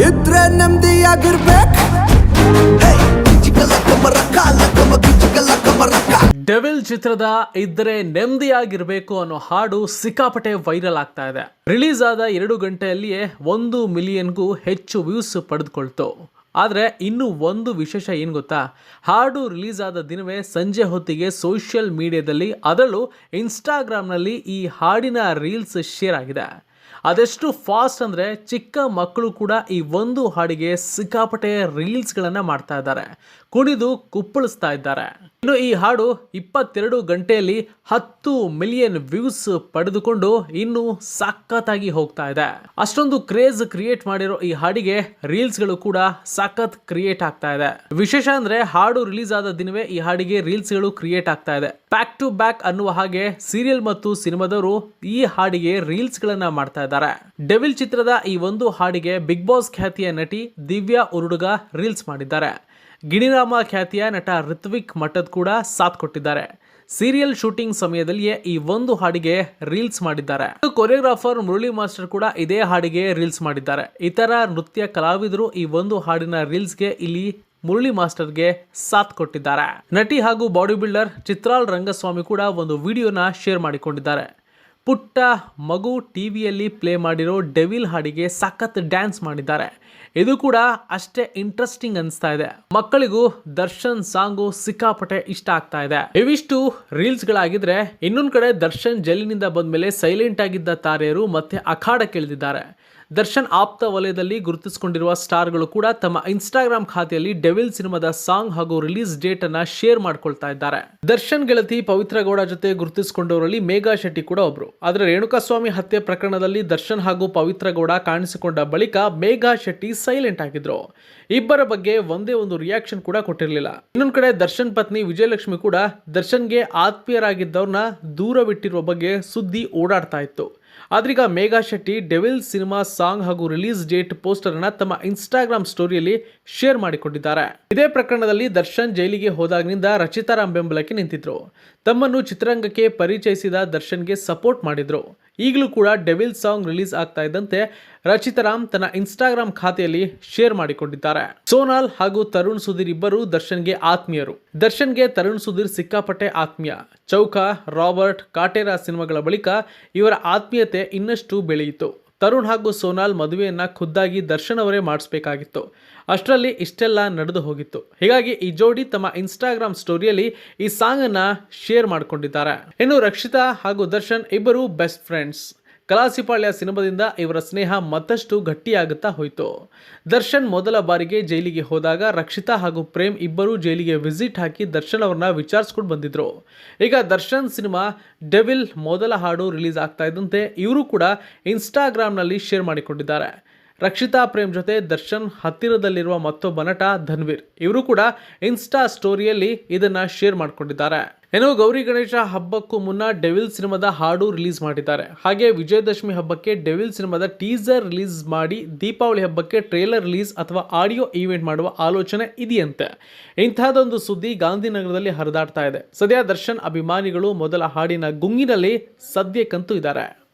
ಇದ್ರೆ ನೆಮ್ಮದಿಯಾಗಿರ್ಬೇಕು. ಡೆವಿಲ್ ಚಿತ್ರದ ಇದ್ರೆ ನೆಮ್ಮದಿಯಾಗಿರ್ಬೇಕು ಅನ್ನೋ ಹಾಡು ಸಿಕ್ಕಾಪಟ್ಟೆ ವೈರಲ್ ಆಗ್ತಾ ಇದೆ. ರಿಲೀಸ್ ಆದ ಎರಡು ಗಂಟೆಯಲ್ಲಿಯೇ ಒಂದು ಮಿಲಿಯನ್ಗೂ ಹೆಚ್ಚು ವ್ಯೂಸ್ ಪಡೆದುಕೊಳ್ತು. ಆದರೆ ಇನ್ನು ಒಂದು ವಿಶೇಷ ಏನು ಗೊತ್ತಾ? ಹಾಡು ರಿಲೀಸ್ ಆದ ದಿನವೇ ಸಂಜೆ ಹೊತ್ತಿಗೆ ಸೋಷಿಯಲ್ ಮೀಡಿಯಾದಲ್ಲಿ ಅದರಲ್ಲೂ ಇನ್ಸ್ಟಾಗ್ರಾಮ್ನಲ್ಲಿ ಈ ಹಾಡಿನ ರೀಲ್ಸ್ ಶೇರ್ ಆಗಿದೆ. ಅದೆಷ್ಟು ಫಾಸ್ಟ್ ಅಂದರೆ ಚಿಕ್ಕ ಮಕ್ಕಳು ಕೂಡ ಈ ಒಂದು ಹಾಡಿಗೆ ಸಿಕ್ಕಾಪಟ್ಟೆ ರೀಲ್ಸ್ಗಳನ್ನು ಮಾಡ್ತಾ ಇದ್ದಾರೆ. ಕುಣಿದು ಕುಪ್ಪಳಿಸ್ತಾ ಇದ್ದಾರೆ. ಇನ್ನು ಈ ಹಾಡು ಇಪ್ಪತ್ತೆರಡು ಗಂಟೆಯಲ್ಲಿ ಹತ್ತು ಮಿಲಿಯನ್ ವ್ಯೂಸ್ ಪಡೆದುಕೊಂಡು ಇನ್ನು ಸಖತ್ತಾಗಿ ಹೋಗ್ತಾ ಇದೆ. ಅಷ್ಟೊಂದು ಕ್ರೇಜ್ ಕ್ರಿಯೇಟ್ ಮಾಡಿರೋ ಈ ಹಾಡಿಗೆ ರೀಲ್ಸ್ಗಳು ಕೂಡ ಸಖತ್ ಕ್ರಿಯೇಟ್ ಆಗ್ತಾ ಇದೆ. ವಿಶೇಷ ಅಂದ್ರೆ ಹಾಡು ರಿಲೀಸ್ ಆದ ದಿನವೇ ಈ ಹಾಡಿಗೆ ರೀಲ್ಸ್ಗಳು ಕ್ರಿಯೇಟ್ ಆಗ್ತಾ ಇದೆ. ಬ್ಯಾಕ್ ಟು ಬ್ಯಾಕ್ ಅನ್ನುವ ಹಾಗೆ ಸೀರಿಯಲ್ ಮತ್ತು ಸಿನಿಮಾದವರು ಈ ಹಾಡಿಗೆ ರೀಲ್ಸ್ ಗಳನ್ನ ಮಾಡ್ತಾ ಇದ್ದಾರೆ ಡೆವಿಲ್ ಚಿತ್ರದ ಈ ಒಂದು ಹಾಡಿಗೆ ಬಿಗ್ ಬಾಸ್ ಖ್ಯಾತಿಯ ನಟಿ ದಿವ್ಯಾ ಉರುಡುಗ ರೀಲ್ಸ್ ಮಾಡಿದ್ದಾರೆ. ಗಿಣಿರಾಮ ಖ್ಯಾತಿಯ ನಟ ಋತ್ವಿಕ್ ಮಠದ್ ಕೂಡ ಸಾಥ್ ಕೊಟ್ಟಿದ್ದಾರೆ. ಸೀರಿಯಲ್ ಶೂಟಿಂಗ್ ಸಮಯದಲ್ಲಿಯೇ ಈ ಒಂದು ಹಾಡಿಗೆ ರೀಲ್ಸ್ ಮಾಡಿದ್ದಾರೆ. ಕೊರಿಯೋಗ್ರಾಫರ್ ಮುರಳಿ ಮಾಸ್ಟರ್ ಕೂಡ ಇದೇ ಹಾಡಿಗೆ ರೀಲ್ಸ್ ಮಾಡಿದ್ದಾರೆ. ಇತರ ನೃತ್ಯ ಕಲಾವಿದರು ಈ ಒಂದು ಹಾಡಿನ ರೀಲ್ಸ್ಗೆ ಇಲ್ಲಿ ಮುರಳಿ ಮಾಸ್ಟರ್ಗೆ ಸಾಥ್ ಕೊಟ್ಟಿದ್ದಾರೆ. ನಟಿ ಹಾಗೂ ಬಾಡಿ ಬಿಲ್ಡರ್ ಚಿತ್ರಾಲ್ ರಂಗಸ್ವಾಮಿ ಕೂಡ ಒಂದು ವಿಡಿಯೋನ ಶೇರ್ ಮಾಡಿಕೊಂಡಿದ್ದಾರೆ. ಪುಟ್ಟ ಮಗು ಟಿವಿಯಲ್ಲಿ ಪ್ಲೇ ಮಾಡಿರೋ ಡೆವಿಲ್ ಹಾಡಿಗೆ ಸಖತ್ ಡ್ಯಾನ್ಸ್ ಮಾಡಿದ್ದಾರೆ. ಇದು ಕೂಡ ಅಷ್ಟೇ ಇಂಟ್ರೆಸ್ಟಿಂಗ್ ಅನಿಸ್ತಾ ಇದೆ. ಮಕ್ಕಳಿಗೂ ದರ್ಶನ್ ಸಾಂಗು ಸಿಕ್ಕಾಪಟ್ಟೆ ಇಷ್ಟ ಆಗ್ತಾ ಇದೆ. ಇವಿಷ್ಟು ರೀಲ್ಸ್ ಇನ್ನೊಂದು ಕಡೆ ದರ್ಶನ್ ಜೈಲಿನಿಂದ ಬಂದ್ಮೇಲೆ ಸೈಲೆಂಟ್ ಆಗಿದ್ದ ತಾರೆಯರು ಮತ್ತೆ ಅಖಾಡಕ್ಕೆ ಇಳಿದಿದ್ದಾರೆ ದರ್ಶನ್ ಆಪ್ತ ವಲಯದಲ್ಲಿ ಗುರುತಿಸಿಕೊಂಡಿರುವ ಸ್ಟಾರ್ಗಳು ಕೂಡ ತಮ್ಮ ಇನ್ಸ್ಟಾಗ್ರಾಮ್ ಖಾತೆಯಲ್ಲಿ ಡೆವಿಲ್ ಸಿನಿಮಾದ ಸಾಂಗ್ ಹಾಗೂ ರಿಲೀಸ್ ಡೇಟ್ ಅನ್ನ ಶೇರ್ ಮಾಡ್ಕೊಳ್ತಾ ಇದ್ದಾರೆ. ದರ್ಶನ್ ಗೆಳತಿ ಪವಿತ್ರ ಗೌಡ ಜೊತೆ ಗುರುತಿಸಿಕೊಂಡವರಲ್ಲಿ ಮೇಘಾ ಶೆಟ್ಟಿ ಕೂಡ ಒಬ್ರು. ಆದರೆ ರೇಣುಕಾಸ್ವಾಮಿ ಹತ್ಯೆ ಪ್ರಕರಣದಲ್ಲಿ ದರ್ಶನ್ ಹಾಗೂ ಪವಿತ್ರ ಗೌಡ ಕಾಣಿಸಿಕೊಂಡ ಬಳಿಕ ಮೇಘಾ ಶೆಟ್ಟಿ ಸೈಲೆಂಟ್ ಆಗಿದ್ರು. ಇಬ್ಬರ ಬಗ್ಗೆ ಒಂದೇ ಒಂದು ರಿಯಾಕ್ಷನ್ ಕೂಡ ಕೊಟ್ಟಿರಲಿಲ್ಲ. ಇನ್ನೊಂದು ಕಡೆ ದರ್ಶನ್ ಪತ್ನಿ ವಿಜಯಲಕ್ಷ್ಮಿ ಕೂಡ ದರ್ಶನ್ಗೆ ಆತ್ಮೀಯರಾಗಿದ್ದವ್ರನ್ನ ದೂರವಿಟ್ಟಿರುವ ಬಗ್ಗೆ ಸುದ್ದಿ ಓಡಾಡ್ತಾ ಇತ್ತು. ಆದ್ರೀಗ Megha Shetty, Devil cinema song ಹಾಗೂ ರಿಲೀಸ್ ಡೇಟ್ ಪೋಸ್ಟರ್ ಅನ್ನ ತಮ್ಮ ಇನ್ಸ್ಟಾಗ್ರಾಮ್ ಸ್ಟೋರಿಯಲ್ಲಿ ಶೇರ್ ಮಾಡಿಕೊಂಡಿದ್ದಾರೆ. ಇದೇ ಪ್ರಕರಣದಲ್ಲಿ ದರ್ಶನ್ ಜೈಲಿಗೆ ಹೋದಾಗಿನಿಂದ ರಚಿತಾರಾಮ್ ಬೆಂಬಲಕ್ಕೆ ನಿಂತಿದ್ರು. ತಮ್ಮನ್ನು ಚಿತ್ರರಂಗಕ್ಕೆ ಪರಿಚಯಿಸಿದ ದರ್ಶನ್ಗೆ ಸಪೋರ್ಟ್ ಮಾಡಿದ್ರು. ಈಗಲೂ ಕೂಡ ಡೆವಿಲ್ ಸಾಂಗ್ ರಿಲೀಸ್ ಆಗ್ತಾ ಇದ್ದಂತೆ ರಚಿತಾರಾಮ್ ತನ್ನ ಇನ್ಸ್ಟಾಗ್ರಾಮ್ ಖಾತೆಯಲ್ಲಿ ಶೇರ್ ಮಾಡಿಕೊಂಡಿದ್ದಾರೆ. ಸೋನಾಲ್ ಹಾಗೂ ತರುಣ್ ಸುಧೀರ್ ಇಬ್ಬರು ದರ್ಶನ್ಗೆ ಆತ್ಮೀಯರು. ದರ್ಶನ್ಗೆ ತರುಣ್ ಸುಧೀರ್ ಸಿಕ್ಕಾಪಟ್ಟೆ ಆತ್ಮೀಯ. ಚೌಕ, ರಾಬರ್ಟ್, ಕಾಟೇರ ಸಿನಿಮಾಗಳ ಬಳಿಕ ಇವರ ಆತ್ಮೀಯತೆ ಇನ್ನಷ್ಟು ಬೆಳೆಯಿತು. ತರುಣ್ ಹಾಗೂ ಸೋನಾಲ್ ಮದುವೆಯನ್ನು ಖುದ್ದಾಗಿ ದರ್ಶನ್ ಅವರೇ ಮಾಡಿಸ್ಬೇಕಾಗಿತ್ತು. ಅಷ್ಟರಲ್ಲಿ ಇಷ್ಟೆಲ್ಲ ನಡೆದು ಹೋಗಿತ್ತು. ಹೀಗಾಗಿ ಈ ಜೋಡಿ ತಮ್ಮ ಇನ್ಸ್ಟಾಗ್ರಾಮ್ ಸ್ಟೋರಿಯಲ್ಲಿ ಈ ಸಾಂಗನ್ನು ಶೇರ್ ಮಾಡಿಕೊಂಡಿದ್ದಾರೆ. ಇನ್ನು ರಕ್ಷಿತಾ ಹಾಗೂ ದರ್ಶನ್ ಇಬ್ಬರು ಬೆಸ್ಟ್ ಫ್ರೆಂಡ್ಸ್ ಕಲಾಸಿಪಾಳ್ಯ ಸಿನಿಮಾದಿಂದ ಇವರ ಸ್ನೇಹ ಮತ್ತಷ್ಟು ಗಟ್ಟಿಯಾಗುತ್ತಾ ಹೋಯಿತು. ದರ್ಶನ್ ಮೊದಲ ಬಾರಿಗೆ ಜೈಲಿಗೆ ಹೋದಾಗ ರಕ್ಷಿತಾ ಹಾಗೂ ಪ್ರೇಮ್ ಇಬ್ಬರು ಜೈಲಿಗೆ ವಿಸಿಟ್ ಹಾಕಿ ದರ್ಶನ್ ಅವ್ರನ್ನ ವಿಚಾರಿಸ್ಕೊಂಡು ಬಂದಿದ್ರು. ಈಗ ದರ್ಶನ್ ಸಿನಿಮಾ ಡೆವಿಲ್ ಮೊದಲ ಹಾಡು ರಿಲೀಸ್ ಆಗ್ತಾ ಇದ್ದಂತೆ ಇವರು ಕೂಡ ಇನ್ಸ್ಟಾಗ್ರಾಮ್ನಲ್ಲಿ ಶೇರ್ ಮಾಡಿಕೊಂಡಿದ್ದಾರೆ. ರಕ್ಷಿತಾ ಪ್ರೇಮ್ ಜೊತೆ ದರ್ಶನ್ ಹತ್ತಿರದಲ್ಲಿರುವ ಮತ್ತೊಬ್ಬ ನಟ ಧನ್ವೀರ್ ಇವರು ಕೂಡ ಇನ್ಸ್ಟಾ ಸ್ಟೋರಿಯಲ್ಲಿ ಇದನ್ನ ಶೇರ್ ಮಾಡಿಕೊಂಡಿದ್ದಾರೆ. ಇನ್ನು ಗೌರಿ ಗಣೇಶ ಹಬ್ಬಕ್ಕೂ ಮುನ್ನ ಡೆವಿಲ್ ಸಿನಿಮಾದ ಹಾಡು ರಿಲೀಸ್ ಮಾಡಿದ್ದಾರೆ. ಹಾಗೆ ವಿಜಯದಶಮಿ ಹಬ್ಬಕ್ಕೆ ಡೆವಿಲ್ ಸಿನಿಮಾದ ಟೀಸರ್ ರಿಲೀಸ್ ಮಾಡಿ ದೀಪಾವಳಿ ಹಬ್ಬಕ್ಕೆ ಟ್ರೇಲರ್ ರಿಲೀಸ್ ಅಥವಾ ಆಡಿಯೋ ಈವೆಂಟ್ ಮಾಡುವ ಆಲೋಚನೆ ಇದೆಯಂತೆ. ಇಂತಹದೊಂದು ಸುದ್ದಿ ಗಾಂಧಿನಗರದಲ್ಲಿ ಹರಿದಾಡ್ತಾ ಇದೆ. ಸದ್ಯ ದರ್ಶನ್ ಅಭಿಮಾನಿಗಳು ಮೊದಲ ಹಾಡಿನ ಗುಂಗಿನಲ್ಲಿ ಸದ್ಯಕ್ಕಂತೂ ಇದ್ದಾರೆ.